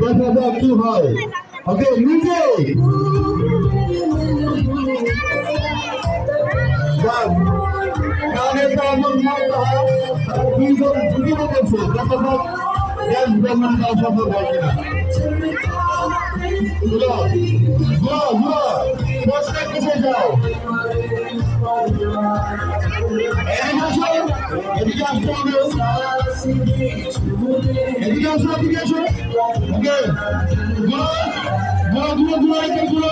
দেখা যাক কি হয়? ওকে নিজে কানে তো এমন মাথা দুইজন ঝুঁকি রেখেছে দেখা যাক দেশ ভ্রমণটা সফল হয় কিনা কিসে যাও। এদিকে আসতে হবে। এদিকে আসো এদিকে আসো। ওকে। ঘুরো ঘুরো ঘুরো ঘুরো এদিকে ঘুরো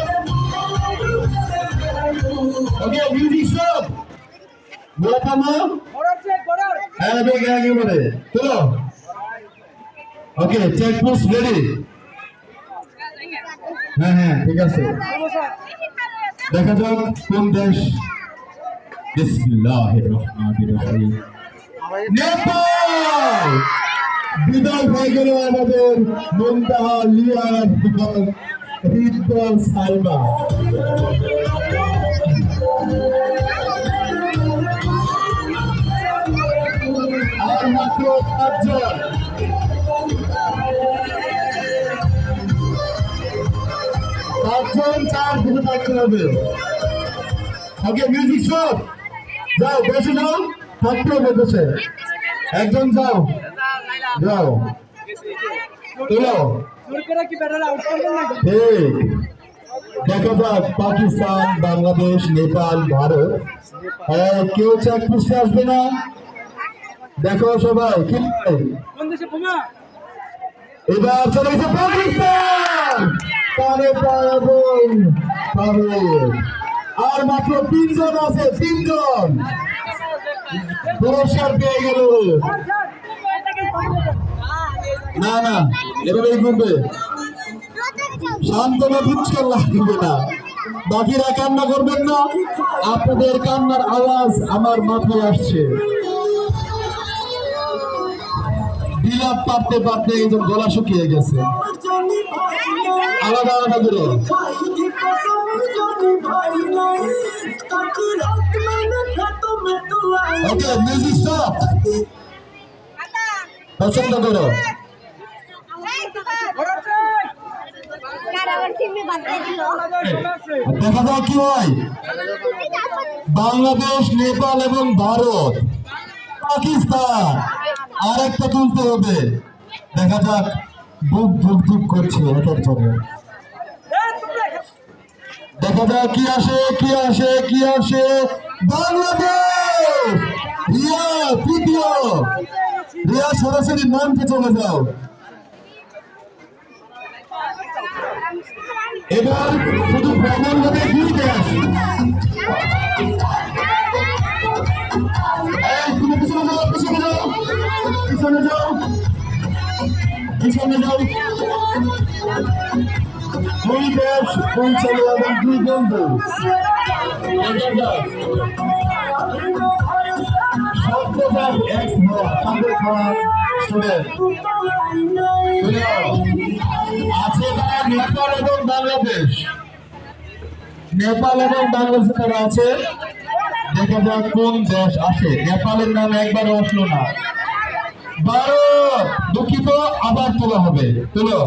ওকে মিউজিক স্টপ ঘুরো থামো। হ্যাঁ বেগ আগে বলে চলো ওকে চেক পোস্ট রেডি হ্যাঁ হ্যাঁ ঠিক আছে। দেখা যাক কোন দেশ। বিসমিল্লাহির রহমানির রহিম। নেপাল! বিদায়। হয়ে গেল আমাদের মুন্তাহা লিয়ার হৃদয় সালমা। আর মাত্র পাঁচজন। চার দিকে হবে। ওকে মিউজিক স্টপ যাও, বসে যাও, থাকতে হবে একজন যাও। যাও। ঠিক দেখা যাক পাকিস্তান বাংলাদেশ নেপাল ভারত। হ্যাঁ, কেউ চেক পুষতে আসবে না। দেখো সবাই কি এবার চলে গেছে পাকিস্তান। আর মাত্র তিনজন আছে তিনজন। পুরস্কার পেয়ে গেল। না না, এভাবেই ঘুরবে। সান্ত্বনা পুরস্কার লাগবে না বাকিরা কান্না করবেন না, আপনাদের কান্নার আওয়াজ আমার মাথায় আসছে। বিলাপ পারতে পারতে একদম গলা শুকিয়ে গেছে। আলাদা আলাদা করে। ওকে মিউজিক স্টপ পছন্দ করো। বাংলাদেশ, নেপাল এবং ভারত। পাকিস্তান। আর একটা তুলতে হবে। দেখা যাক, বুক ধুক ধুক করছে এটার জন্য দেখা যাক কি আসে কি আসে কি আসে। বাংলাদেশ! রিয়া তৃতীয়। রিয়া সরাসরি মঞ্চে চলে যাও। এবার শুধু ভ্রমণ হবে দুই দেশ তুমি পিছনে যাও পিছনে যাও যাও যাও। আছে নেপাল এবং বাংলাদেশ তারা আছে। দেখা যাক কোন দেশ আসে। নেপালের নাম একবারও আসলো না। ভারত! দুঃখিত, আবার তোলা হবে। তুলো।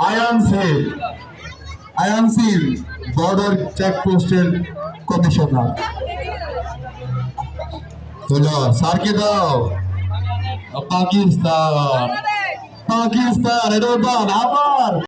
আয়ান সিং। আয়ান সিং বর্ডার চেকপোস্টের কমিশনার তুলো স্যারকে দাও পাকিস্তান পাকিস্তান এটা আবার